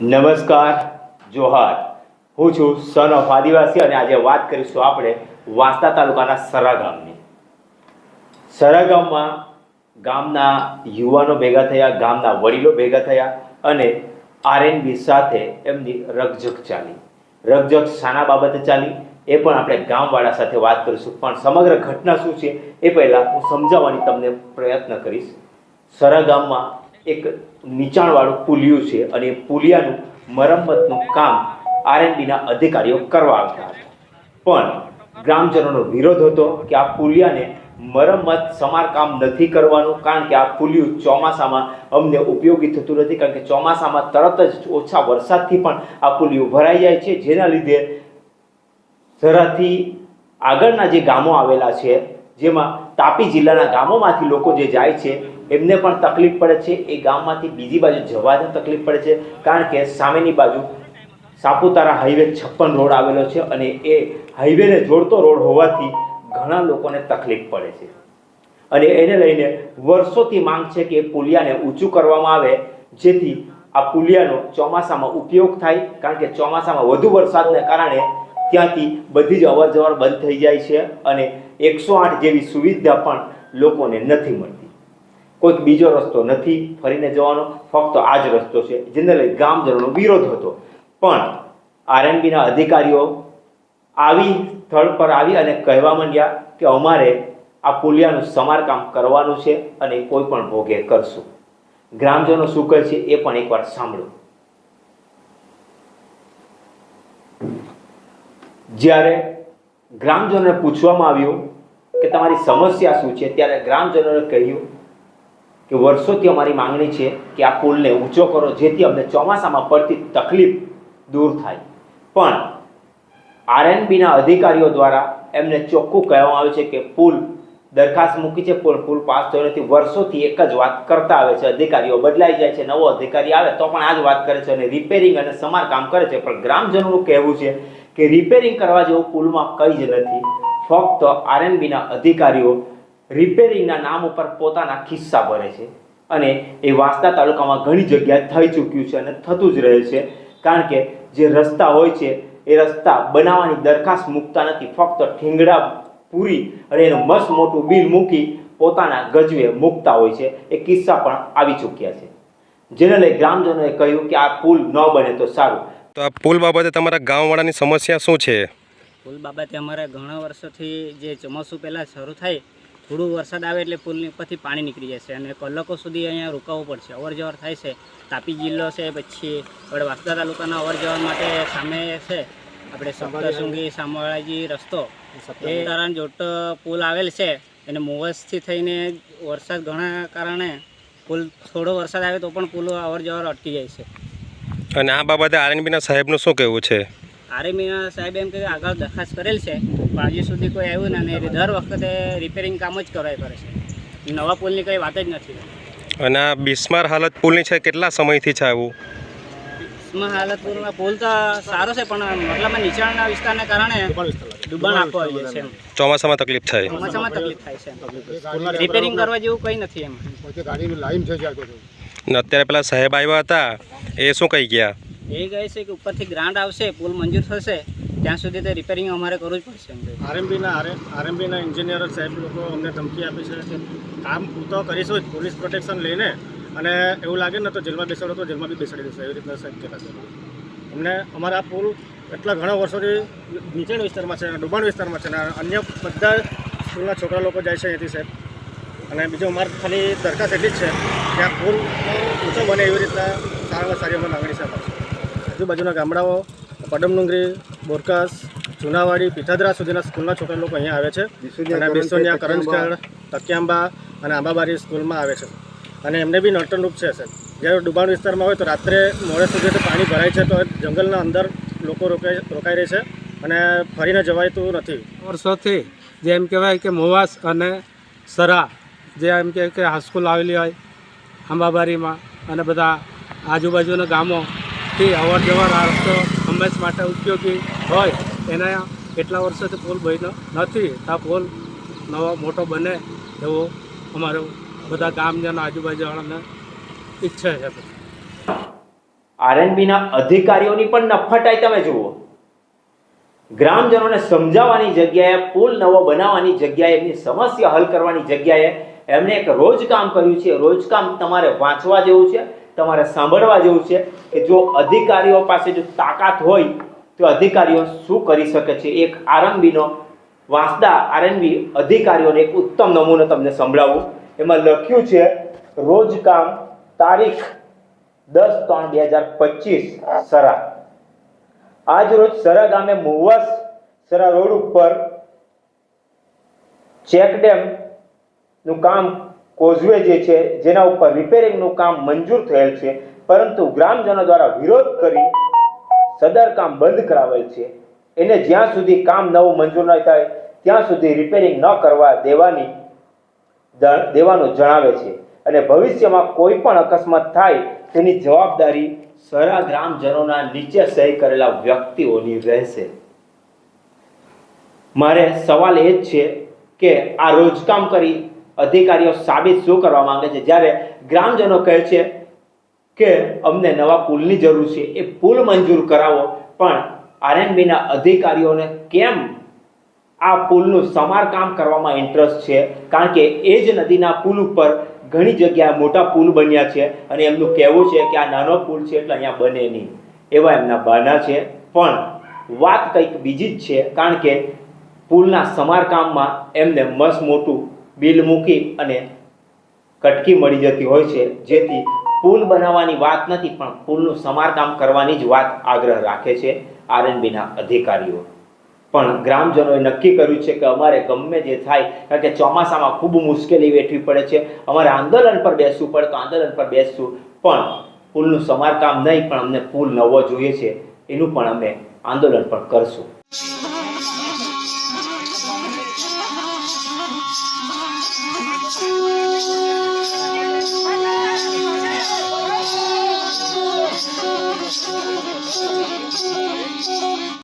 નમસ્કાર, જોહાર. હું છું સન ઓફ આદિવાસી અને આજે વાત કરીશું આપણે વાંસદા તાલુકાના સરા ગામની. સરા ગામમાં ગામના યુવાનો ભેગા થયા, ગામના વડીલો ભેગા થયા અને આરએનબી સાથે એમની રકઝક ચાલી. રકઝક શાના બાબતે ચાલી, એ પણ આપણે ગામવાળા સાથે વાત કરીશું. પણ સમગ્ર ઘટના શું છે એ પહેલાં હું સમજાવવાની તમને પ્રયત્ન કરીશ. સરા ગામમાં એક નીચાણવાળું પુલિયું છે અને પુલિયાનું મરમ્મતનું કામ આરએનબીના અધિકારીઓ કરવા આવતા હતા. પણ ગ્રામજનોનો વિરોધ હતો કે આ પુલિયાને મરમ્મત સમારકામ નથી કરવાનું કારણ કે આ પુલિયું ચોમાસામાં અમને ઉપયોગી થતું નથી કારણ કે ચોમાસામાં તરત જ ઓછા વરસાદથી પણ આ પુલિયું ભરાઈ જાય છે. જેના લીધે ઝરાથી આગળના જે ગામો આવેલા છે, જેમાં તાપી જિલ્લાના ગામોમાંથી લોકો જે જાય છે એમને પણ તકલીફ પડે છે. એ ગામમાંથી બીજી બાજુ જવાને તકલીફ પડે છે. કારણ કે સામેની બાજુ સાપુતારા હાઈવે છપ્પન રોડ આવેલો છે અને એ હાઈવેને જોડતો રોડ હોવાથી ઘણા લોકોને તકલીફ પડે છે. અને એને લઈને વર્ષોથી માંગ છે કે પુલિયાને ઊંચું કરવામાં આવે, જેથી આ પુલિયાનો ચોમાસામાં ઉપયોગ થાય. કારણ કે ચોમાસામાં વધુ વરસાદને કારણે ત્યાંથી બધી જ અવર જવર બંધ થઈ જાય છે અને એકસો આઠ જેવી સુવિધા પણ લોકોને નથી મળતી કોઈક બીજો રસ્તો નથી, ફરીને જવાનો, ફક્ત આ જ રસ્તો છે, જેને લઈ ગામજનોનો વિરોધ હતો. પણ આરએનબીના અધિકારીઓ આવી સ્થળ પર આવી અને કહેવા માંડ્યા કે અમારે આ પુલિયાનું સમારકામ કરવાનું છે અને કોઈ પણ ભોગે કરશું. ગ્રામજનો શું કહે છે એ પણ એકવાર સાંભળો. જ્યારે ગ્રામજનોને પૂછવામાં આવ્યું કે તમારી સમસ્યા શું છે, ત્યારે ગ્રામજનોએ કહ્યું કે વર્ષોથી અમારી માંગણી છે કે આ પુલને ઊંચો કરો, જેથી અમને ચોમાસામાં પડતી તકલીફ દૂર થાય. પણ આરએનબીના અધિકારીઓ દ્વારા એમને ચોખ્ખું કહેવામાં આવે છે કે પુલ દરખાસ્ત મૂકી છે, પણ પુલ પાસ થયો નથી. વર્ષોથી એક જ વાત કરતા આવે છે, અધિકારીઓ બદલાઈ જાય છે, નવો અધિકારી આવે તો પણ આ જ વાત કરે છે અને રિપેરિંગ અને સમારકામ કરે છે. પણ ગ્રામજનોનું કહેવું છે કે રિપેરિંગ કરવા જેવું પુલમાં કંઈ જ નથી. ફક્ત આરએનબીના અધિકારીઓ રિપેરિંગના નામ ઉપર પોતાના ખિસ્સા ભરે છે. અને એ વાંસદા તાલુકામાં ઘણી જગ્યાએ થઈ ચૂક્યું છે અને થતું જ રહે છે. કારણ કે જે રસ્તા હોય છે એ રસ્તા બનાવવાની દરખાસ્ત મૂકતા નથી. ફક્ત ઠીંગડા પૂરી અને એનું મસ્ત મોટું બિલ મૂકી પોતાના ગજવે મૂકતા હોય છે. એ કિસ્સા પણ આવી ચૂક્યા છે. જેને લઈ ગ્રામજનોએ કહ્યું કે આ પુલ ન બને તો સારું. તો આ પુલ બાબતે તમારા ગામવાળાની સમસ્યા શું છે? પુલ બાબતે અમારે ઘણા વર્ષોથી જે ચોમાસું પહેલાં શરૂ થાય થોડું વરસાદ આવે એટલે પુલની ઉપરથી પાણી નીકળી જાય છે અને કલાકો સુધી અહીંયા રોકાવવું પડશે. અવર જવર થાય છે. તાપી જિલ્લો છે પછી આપણે વાસદા તાલુકાના અવર જવર માટે સામે છે. આપણે સપ્તશૃંગી સામવાળાજી રસ્તો. એ કારણ જોટો પુલ આવેલ છે. એને મોવસથી થઈને વરસાદ ઘણા કારણે પુલ થોડો વરસાદ આવે તો પણ પુલ અવર જવર અટકી જાય છે. અને આ બાબતે આરએનબીના સાહેબનું શું કહેવું છે? આર્મીના સાહેબ એમ કે આગળ દરખાસ્ત કરેલ છે પણ હજી સુધી કોઈ આવ્યું ને અને દર વખતે રિપેરિંગ કામ જ કરાય કરે છે. નવા પુલની કંઈ વાત જ નથી. અને આ બિસ્માર હાલત પુલની છે કેટલા સમયથી છે આવું? બિસ્માર હાલત પુલમાં પુલ તો સારો છે પણ મતલબમાં નીચાણના વિસ્તારને કારણે ડુબાણ આપવા આવી છે ચોમાસામાં તકલીફ થાય. ચોમાસામાં તકલીફ થાય છે રિપેરિંગ કરવા જેવું કંઈ નથી એમ. ને અત્યારે પેલા સાહેબ આવ્યા હતા એ શું કહી ગયા? એ કહે છે કે ઉપરથી ગ્રાન્ટ આવશે, પુલ મંજૂર થશે, ત્યાં સુધી તે રિપેરિંગ અમારે કરવું જ પડશે. આરએમબીના આરએમબીના એન્જિનિયર સાહેબ લોકો અમને ધમકી આપી છે કે કામ પૂરતો કરીશું જ, પોલીસ પ્રોટેક્શન લઈને, અને એવું લાગે ને તો જેલમાં બેસાડો તો જેલમાં બી બેસાડી દેશે, એવી રીતના સાહેબ કહેતા છે અમને અમારા પુલ એટલા ઘણા વર્ષોથી નીચેના વિસ્તારમાં છે ડુબાણ વિસ્તારમાં છે, અને અન્ય બધા સ્કૂલના છોકરા લોકો જાય છે અહીંથી સાહેબ. અને બીજું અમારે ખાલી દરખાસ્ત એટલી જ છે કે આ પુલ ઊંચો બને એવી રીતના સારામાં સારી અમે લાગણી છે અમારી આજુબાજુના ગામડાઓ પડમડુંગરી બોરકાસ જુનાવાડી પીઠાદરા સુધીના સ્કૂલના છોકરા લોકો અહીંયા આવે છે. અને બિસોનિયા કરંજગઢ તકિયાંબા અને આંબાબારી સ્કૂલમાં આવે છે. અને એમને બી નર્તનરૂપ છે સર. જ્યારે ડુબાણ વિસ્તારમાં હોય તો રાત્રે મોડે સુધી પાણી ભરાય છે તો જંગલના અંદર લોકો રોકાઈ રોકાઈ રહે છે અને ફરીને જવાયતું નથી. વર્ષોથી જેમ કહેવાય કે મોવાસ અને સરા જે એમ કે કે હાઈસ્કૂલ આવેલી હોય આંબાબારીમાં અને બધા આજુબાજુના ગામોથી અવર જવર આ રસ્તો હંમેશ માટે ઉપયોગી હોય. એના કેટલા વર્ષોથી પુલ બન્યો નથી. આ પુલ નવો મોટો બને એવો અમારો બધા ગામજનો આજુબાજુવાળાને ઈચ્છે છે. આરએનબીના અધિકારીઓની પણ નફટાઈ તમે જુઓ. ગ્રામજનોને સમજાવવાની જગ્યાએ પુલ નવો બનાવવાની જગ્યાએ એમની સમસ્યા હલ કરવાની જગ્યાએ એમણે એક રોજ કામ કર્યું છે. રોજ કામ તમારે વાંચવા જેવું છે. તમારે સાંભળવા જેવું છે કે જો અધિકારીઓ પાસે જો તાકાત હોય, તો અધિકારીઓ શું કરી શકે છે? એક આરએનબીનો વાંસદા આરએનબી અધિકારીઓને એક ઉત્તમ નમૂનો તમને સંભળાવું. એમાં લખ્યું છે, રોજ કામ, તારીખ દસ ત્રણ બે હજાર પચીસ, સરા. આજ રોજ સરા ગામે મુવાસ સરા રોડ ઉપર ચેક ડેમનું કામ કોઝવે જે છે, જેના ઉપર રિપેરિંગનું કામ મંજૂર થયેલ છે, પરંતુ ગ્રામજનો દ્વારા વિરોધ કરી સદર કામ બંધ કરાવેલ છે. એને જ્યાં સુધી કામ નવું મંજૂર ન થાય, ત્યાં સુધી રિપેરિંગ ન કરવા દેવાની દેવાનું જણાવે છે. અને ભવિષ્યમાં કોઈ પણ અકસ્માત થાય, તેની જવાબદારી સરા ગ્રામજનોના નીચે સહી કરેલા વ્યક્તિઓની રહેશે. મારે સવાલ એ જ છે કે આ રોજકામ કરી અધિકારીઓ સાબિત શું કરવા માંગે છે? જ્યારે ગ્રામજનો કહે છે કે અમને નવા પુલની જરૂર છે, એ પુલ મંજૂર કરાવો. પણ આરએનબીના અધિકારીઓને કેમ આ પુલનું સમારકામ કરવામાં ઇન્ટરેસ્ટ છે? કારણ કે એ જ નદીના પુલ ઉપર ઘણી જગ્યાએ મોટા પુલ બન્યા છે અને એમનું કહેવું છે કે આ નાનો પુલ છે એટલે અહીંયા બને નહીં. એવા એમના બહાના છે. પણ વાત કંઈક બીજી જ છે, કારણ કે પુલના સમારકામમાં એમને મસ્ત મોટું બિલ મૂકી અને કટકી મળી જતી હોય છે, જેથી પુલ બનાવવાની વાત નથી, પણ પુલનું સમારકામ કરવાની જ વાત આગ્રહ રાખે છે આરએનબીના અધિકારીઓ. પણ ગ્રામજનોએ નક્કી કર્યું છે કે અમારે ગમે જે થાય, કારણ કે ચોમાસામાં ખૂબ મુશ્કેલી વેઠવી પડે છે. અમારે આંદોલન પર બેસવું પડે તો આંદોલન પર બેસશું. પણ પુલનું સમારકામ નહીં, પણ અમને પુલ નવો જોઈએ છે, એનું પણ અમે આંદોલન પણ કરશું.